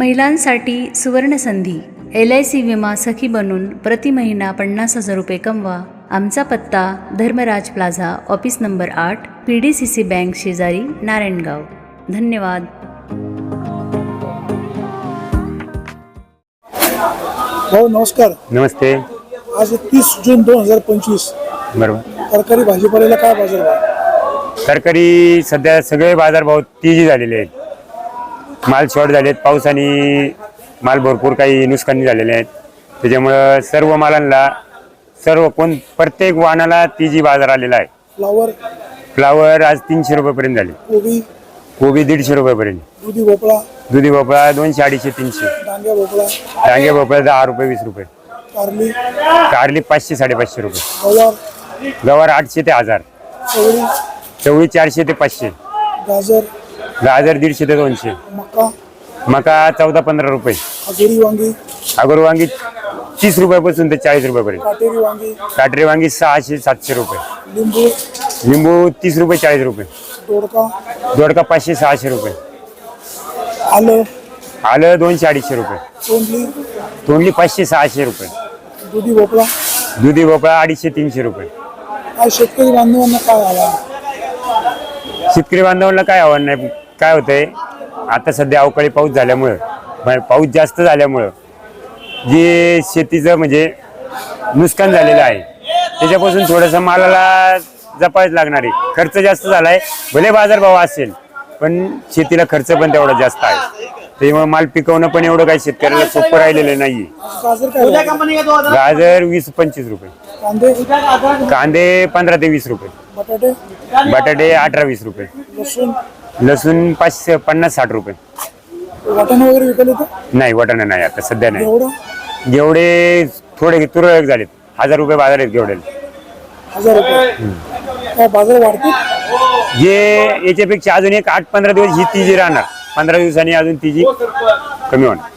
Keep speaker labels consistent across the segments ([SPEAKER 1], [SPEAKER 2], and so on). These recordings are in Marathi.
[SPEAKER 1] महिलांसाठी सुवर्णसंधी एल आय सी विमा सखी बनून प्रति महिना पन्नास हजार रुपये कमवा. आमचा पत्ता धर्मराज प्लाझा ऑफिस नंबर आठ P D C C bank शेजारी नारायणगाव. धन्यवाद.
[SPEAKER 2] भाऊ नमस्कार.
[SPEAKER 3] नमस्ते.
[SPEAKER 2] आज तीस जून दोन हजार पंचवीस.
[SPEAKER 3] बरोबर.
[SPEAKER 2] तरकारी भाजीपाल्याला काय बाजार भाव?
[SPEAKER 3] तरकारी सध्या सगळे बाजारभाव तेजी झालेले आहेत. माल शॉर्ट झालेत पावसाने माल भरपूर काही नुकसानी झालेले आहेत. त्याच्यामुळं सर्व मालांना सर्व कोण प्रत्येक वाहनाला तेजी बाजार आलेला आहे.
[SPEAKER 2] फ्लावर
[SPEAKER 3] फ्लावर आज तीनशे रुपयेपर्यंत झाले.
[SPEAKER 2] कोबी?
[SPEAKER 3] कोबी दीडशे रुपयेपर्यंत.
[SPEAKER 2] दुधी भोपळा?
[SPEAKER 3] दुधी भोपळा दोनशे अडीचशे तीनशे.
[SPEAKER 2] डांग्या भोपळा?
[SPEAKER 3] डांगे भोपळा दहा रुपये वीस रुपये.
[SPEAKER 2] कारली?
[SPEAKER 3] कारली पाचशे साडेपाचशे रुपये.
[SPEAKER 2] गवार?
[SPEAKER 3] गवार आठशे ते हजार.
[SPEAKER 2] चवळी?
[SPEAKER 3] चवळी चारशे ते पाचशे.
[SPEAKER 2] गाजर?
[SPEAKER 3] गाजर दीडशे ते दोनशे.
[SPEAKER 2] मका?
[SPEAKER 3] मका चौदा पंधरा रुपये.
[SPEAKER 2] आगोरी वांगी?
[SPEAKER 3] अगर वांगी तीस रुपयापासून ते चाळीस रुपयापर्यंत.
[SPEAKER 2] काटेरी वांगी?
[SPEAKER 3] काटरी वांगी सहाशे सातशे रुपये.
[SPEAKER 2] लिंबू?
[SPEAKER 3] लिंबू तीस रुपये चाळीस रुपये.
[SPEAKER 2] दोडका?
[SPEAKER 3] दोडका पाचशे सहाशे रुपये.
[SPEAKER 2] आलं?
[SPEAKER 3] आलं दोनशे अडीचशे रुपये.
[SPEAKER 2] तोंडली?
[SPEAKER 3] तोंडली पाचशे सहाशे रुपये.
[SPEAKER 2] दुधी भोपळा?
[SPEAKER 3] दुधी भोपळा अडीचशे तीनशे रुपये.
[SPEAKER 2] आज शेतकरी बांधवांना काय आला
[SPEAKER 3] शेतकरी बांधवांना काय आव्हान नाही? काय होतंय? आता सध्या अवकाळी पाऊस झाल्यामुळं म्हणजे पाऊस जास्त झाल्यामुळं जे शेतीचं म्हणजे नुकसान झालेलं आहे त्याच्यापासून थोडंसं मालाला जपायच लागणार आहे. खर्च जास्त झालाय भले बाजारभाव असेल पण शेतीला खर्च पण तेवढा जास्त आहे. त्यामुळे माल पिकवणं पण एवढं काही शेतकऱ्याला सोपं राहिलेलं नाहीये.
[SPEAKER 2] गाजर
[SPEAKER 3] वीस पंचवीस रुपये.
[SPEAKER 2] कांदे
[SPEAKER 3] पंधरा ते वीस रुपये.
[SPEAKER 2] बटाटे
[SPEAKER 3] अठरा वीस रुपये.
[SPEAKER 2] लसूण
[SPEAKER 3] पाचशे पन्नास साठ रुपये.
[SPEAKER 2] वाटाणे वगैरे विकले
[SPEAKER 3] नाही वाटाणा नाही आता सध्या नाही.
[SPEAKER 2] एवढं?
[SPEAKER 3] जेवढे थोडे तुरळक झालेत. हजार रुपये बाजार आहेत जेवढे.
[SPEAKER 2] हजार रुपये. काय बाजार वाढतील?
[SPEAKER 3] जे याच्यापेक्षा अजून एक आठ पंधरा दिवस ही तिजी राहणार. पंधरा दिवसांनी अजून तिजी कमी होणार.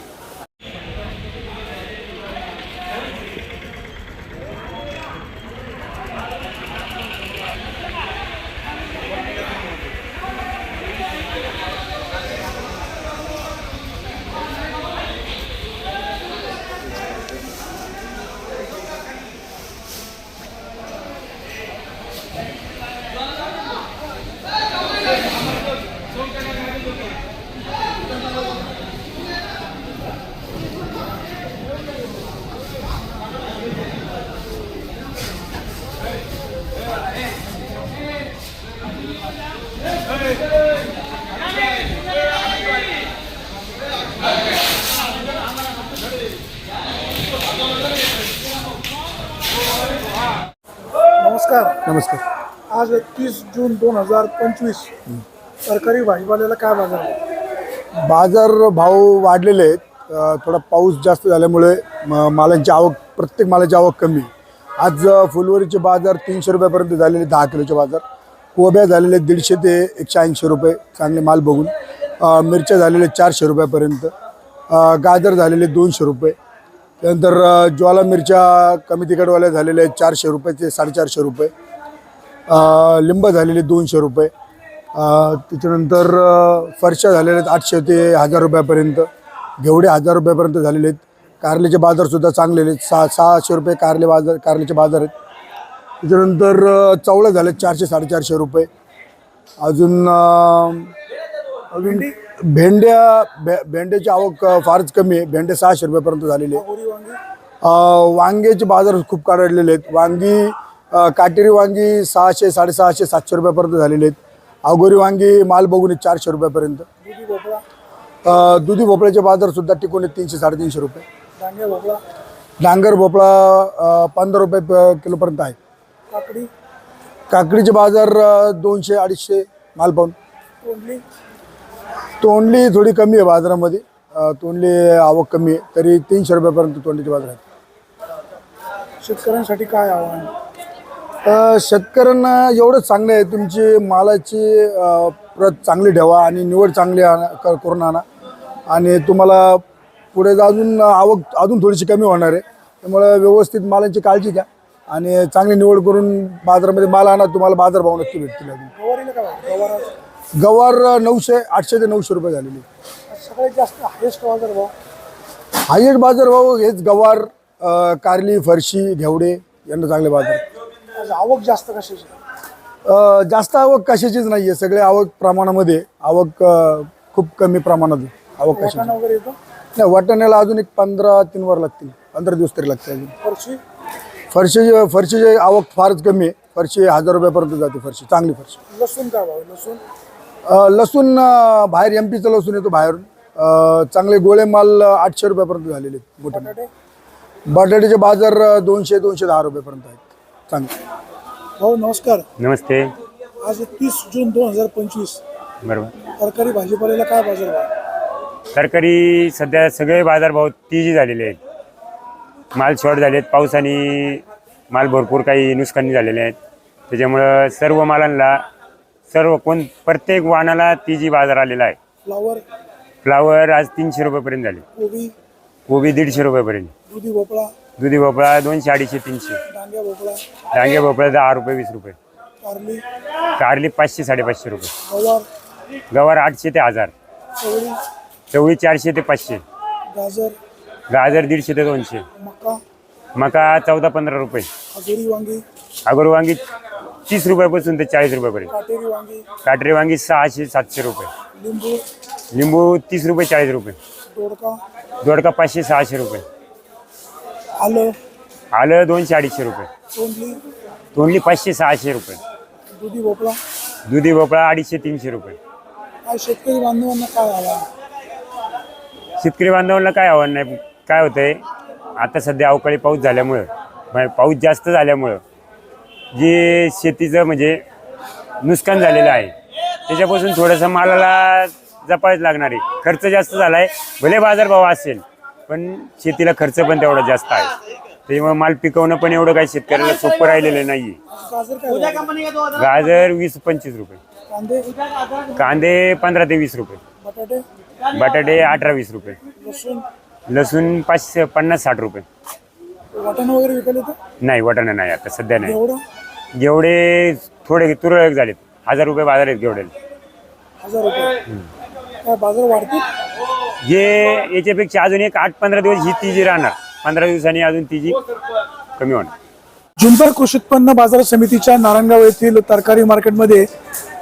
[SPEAKER 2] नमस्कार.
[SPEAKER 4] नमस्कार.
[SPEAKER 2] आज तीस जून दोन हजार पंचवीस तरकारी भाजीपाल्याला काय बाजार?
[SPEAKER 4] बाजार भाव वाढलेले आहेत. अ, थोडा पाऊस जास्त झाल्यामुळे म- मालांची आवक प्रत्येक मालाची आवक कमी. आज अ, फुलवरीचे बाजार तीनशे रुपयापर्यंत झालेले दहा किलोचे बाजार. कोब्या झालेले दीडशे ते एकशे ऐंशी रुपये चांगले माल बघून. अ, मिरच्या झालेले चारशे रुपयापर्यंत. अ, गाजर झालेले दोनशे रुपये. त्यानंतर ज्वाला मिरच्या कमी तिखटवाल्या झालेल्या आहेत चारशे रुपये ते साडेचारशे रुपये. लिंब झालेले दोनशे रुपये. त्याच्यानंतर फरशा झालेल्या आहेत आठशे ते हजार रुपयापर्यंत. घेवडे हजार रुपयापर्यंत झालेले आहेत. कारल्याचे बाजारसुद्धा चांगले आहेत. सहा सहाशे रुपये कारले बाजार कारल्याचे बाजार आहेत. त्याच्यानंतर अ, झाले चारशे साडेचारशे रुपये. अजून अजून भेंड्या भे भेंड्याची आवक फारच कमी आहे. भेंडे सहाशे रुपयापर्यंत झालेले आहे. वांग्याचे बाजार खूप काढलेले आहेत. वांगी काटेरी वांगी सहाशे साडेसहाशे सातशे रुपयापर्यंत झालेले आहेत. अगोरी वांगी माल बघून चारशे रुपयापर्यंत.
[SPEAKER 2] दुधी भोपळा?
[SPEAKER 4] अ, दुधी भोपळ्याचे बाजार सुद्धा टिकून आहेत तीनशे साडेतीनशे रुपये. डांगर भोपळा? पंधरा रुपये किलोपर्यंत आहे.
[SPEAKER 2] काकडी?
[SPEAKER 4] काकडीचे बाजार दोनशे अडीचशे माल पाहून.
[SPEAKER 2] तोंडली
[SPEAKER 4] थोडी कमी आहे बाजारामध्ये. तोंडली आवक कमी आहे. तरी तीनशे रुपयापर्यंत तोंडलीचे बाजार आहेत.
[SPEAKER 2] शेतकऱ्यांसाठी काय आव्हान?
[SPEAKER 4] शेतकऱ्यांना एवढंच चांगलं आहे. तुमची मालाची प्रत चांगली ठेवा आणि निवड चांगली आणा करून आणा. आणि तुम्हाला पुढे अजून आवक अजून थोडीशी कमी होणार आहे. त्यामुळे व्यवस्थित मालांची काळजी घ्या आणि चांगली निवड करून बाजारामध्ये माल आणा. तुम्हाला बाजारभाव नक्की भेटतील अजून.
[SPEAKER 2] भाव? गवार
[SPEAKER 4] नऊशे आठशे ते नऊशे रुपये झालेली.
[SPEAKER 2] सगळ्यात जास्त हायेस्ट बाजार भाव?
[SPEAKER 4] हायेस्ट बाजार भाऊ हेच गवार अं, कारली फरशी घेवडे यांना चांगले बाजार.
[SPEAKER 2] आज आवक जास्त कशाची?
[SPEAKER 4] अं, जास्त आवक कशाचीच नाही आहे सगळे आवक प्रमाणामध्ये आवक अं, खूप कमी प्रमाणात आहे. आवक कशाची.
[SPEAKER 2] वाटाणा वगैरे येतो?
[SPEAKER 4] नाही वाटाण्याला अजून एक पंधरा तीन वर लागतील. पंधरा दिवस तरी लागतील अजून.
[SPEAKER 2] फरशी?
[SPEAKER 4] फरशीची फरशीची आवक फारच कमी आहे. फरशी हजार रुपयापर्यंत जाते फरशी चांगली फरशी.
[SPEAKER 2] लसूण काय भाव आहे? लसूण?
[SPEAKER 4] लसूण बाहेर एम पीचं लसूण येतो बाहेरून. चांगले गोळे माल आठशे रुपयापर्यंत झालेले आहेत मोठे
[SPEAKER 2] बटाटे?
[SPEAKER 4] बटाट्याचे बाजार दोनशे दोनशे दहा रुपयापर्यंत आहेत. चांगले.
[SPEAKER 2] भाऊ नमस्कार.
[SPEAKER 3] नमस्ते.
[SPEAKER 2] आज तीस जून दोन हजार पंचवीस.
[SPEAKER 3] बरोबर.
[SPEAKER 2] तरकारी भाजीपाल्याला काय बाजार भाव?
[SPEAKER 3] तरकारी सध्या सगळे बाजारभाव तेजी झालेले आहेत. माल शॉर्ट झाले आहेत. पावसाने माल भरपूर काही नुकसानी झालेले आहेत. त्याच्यामुळं सर्व मालांना सर्व कोण प्रत्येक वाहनाला तेजी बाजार आलेला आहे.
[SPEAKER 2] फ्लावर
[SPEAKER 3] फ्लावर आज तीनशे रुपयेपर्यंत झाले.
[SPEAKER 2] कोबी?
[SPEAKER 3] कोबी दीडशे रुपयेपर्यंत.
[SPEAKER 2] दुधी भोपळा?
[SPEAKER 3] दुधी भोपळा दोनशे अडीचशे तीनशे.
[SPEAKER 2] डांग्या भोपळा?
[SPEAKER 3] डांगे भोपळा दहा रुपये वीस रुपये.
[SPEAKER 2] कारली?
[SPEAKER 3] कारली पाचशे साडेपाचशे रुपये.
[SPEAKER 2] गवार?
[SPEAKER 3] गवार आठशे ते हजार.
[SPEAKER 2] चवळी?
[SPEAKER 3] चवळी चारशे ते पाचशे.
[SPEAKER 2] गाजर?
[SPEAKER 3] गाजर दीडशे ते दोनशे.
[SPEAKER 2] मका?
[SPEAKER 3] मका चौदा पंधरा रुपये.
[SPEAKER 2] हजुरी वांगी?
[SPEAKER 3] अगोर वांगी तीस रुपयापासून ते चाळीस रुपयापर्यंत.
[SPEAKER 2] काटेरी वांगी.
[SPEAKER 3] काटरी वांगी सहाशे सातशे रुपये.
[SPEAKER 2] लिंबू.
[SPEAKER 3] लिंबू तीस रुपये चाळीस रुपये.
[SPEAKER 2] दोडका.
[SPEAKER 3] दोडका पाचशे सहाशे रुपये.
[SPEAKER 2] आलं.
[SPEAKER 3] आलं दोनशे अडीचशे रुपये.
[SPEAKER 2] तोंडली.
[SPEAKER 3] तोंडली पाचशे सहाशे रुपये.
[SPEAKER 2] दुधी भोपळा.
[SPEAKER 3] दुधी भोपळा अडीचशे तीनशे रुपये.
[SPEAKER 2] आज शेतकरी बांधवांना काय आला
[SPEAKER 3] शेतकरी बांधवांना काय आव्हान नाही काय होतंय? आता सध्या अवकाळी पाऊस झाल्यामुळं म्हणजे पाऊस जास्त झाल्यामुळं जे शेतीचं म्हणजे नुकसान झालेलं आहे त्याच्यापासून थोडंसं मालाला जपायच लागणार आहे. खर्च जास्त झाला आहे भले बाजारभाव असेल पण शेतीला खर्च पण तेवढा जास्त आहे. त्याच्यामुळे माल पिकवणं पण एवढं काही शेतकऱ्याला सोपं राहिलेलं नाही
[SPEAKER 2] गाजर आहे?
[SPEAKER 3] गाजर वीस पंचवीस रुपये.
[SPEAKER 2] कांदे
[SPEAKER 3] पंधरा ते वीस रुपये.
[SPEAKER 2] बटाटे
[SPEAKER 3] अठरा वीस रुपये.
[SPEAKER 2] लसूण
[SPEAKER 3] पाचशे पन्नास साठ रुपये.
[SPEAKER 2] वाटाणा वगैरे
[SPEAKER 3] नाही वाटाणा नाही आता सध्या नाही.
[SPEAKER 2] एवढं?
[SPEAKER 3] गेवडे थोडे तुरळक झालेत. हजार रुपये बाजार आहेत गेवडे
[SPEAKER 2] हजार रुपये. काय बाजार वाढतील?
[SPEAKER 3] जे याच्यापेक्षा अजून एक आठ पंधरा दिवस ही तिजी राहणार. पंधरा दिवसांनी अजून तिजी कमी होणार.
[SPEAKER 2] जुन्नर कृषी उत्पन्न बाजार समितीच्या नारायणगाव येथील तरकारी मार्केटमध्ये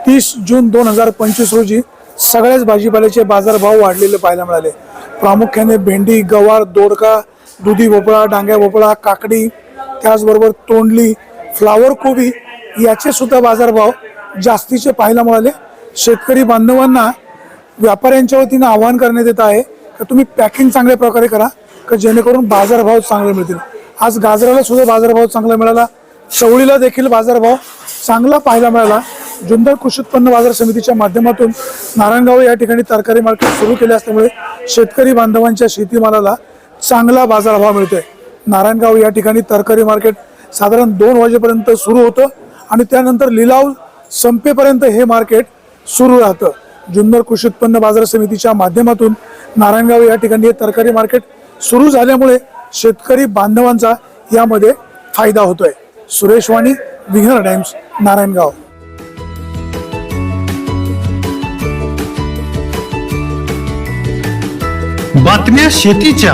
[SPEAKER 2] तीस जून दोन हजार पंचवीस रोजी सगळ्याच भाजीपाल्याचे बाजारभाव वाढलेले पाहायला मिळाले. प्रामुख्याने भेंडी गवार दोडका दुधी भोपळा डांग्या भोपळा काकडी त्याचबरोबर तोंडली फ्लावर कोबी याचे सुद्धा बाजारभाव जास्तीचे पाहायला मिळाले. शेतकरी बांधवांना व्यापाऱ्यांच्या वतीनं आवाहन करण्यात येत आहे की तुम्ही पॅकिंग चांगल्या प्रकारे करा का जेणेकरून बाजारभाव चांगले मिळतील. आज गाजराला सुद्धा बाजारभाव चांगला मिळाला. चवळीला देखील बाजारभाव चांगला पाहायला मिळाला. जुन्नर कृषी उत्पन्न बाजार समितीच्या माध्यमातून नारायणगाव या ठिकाणी तरकारी मार्केट सुरू केले असल्यामुळे शेतकरी बांधवांच्या शेतीमालाला चांगला बाजारभाव मिळतोय. नारायणगाव या ठिकाणी तरकारी मार्केट साधारण दोन वाजेपर्यंत सुरू होतं आणि त्यानंतर लिलाव संपेपर्यंत हे मार्केट सुरू राहतं. जुन्नर कृषी उत्पन्न बाजार समितीच्या माध्यमातून नारायणगाव या ठिकाणी हे तरकारी मार्केट सुरू झाल्यामुळे शेतकरी बांधवांचा यामध्ये फायदा होतोय. सुरेश वाणी विघ्नर टाइम्स नारायणगाव.
[SPEAKER 5] बातम्या शेतीच्या.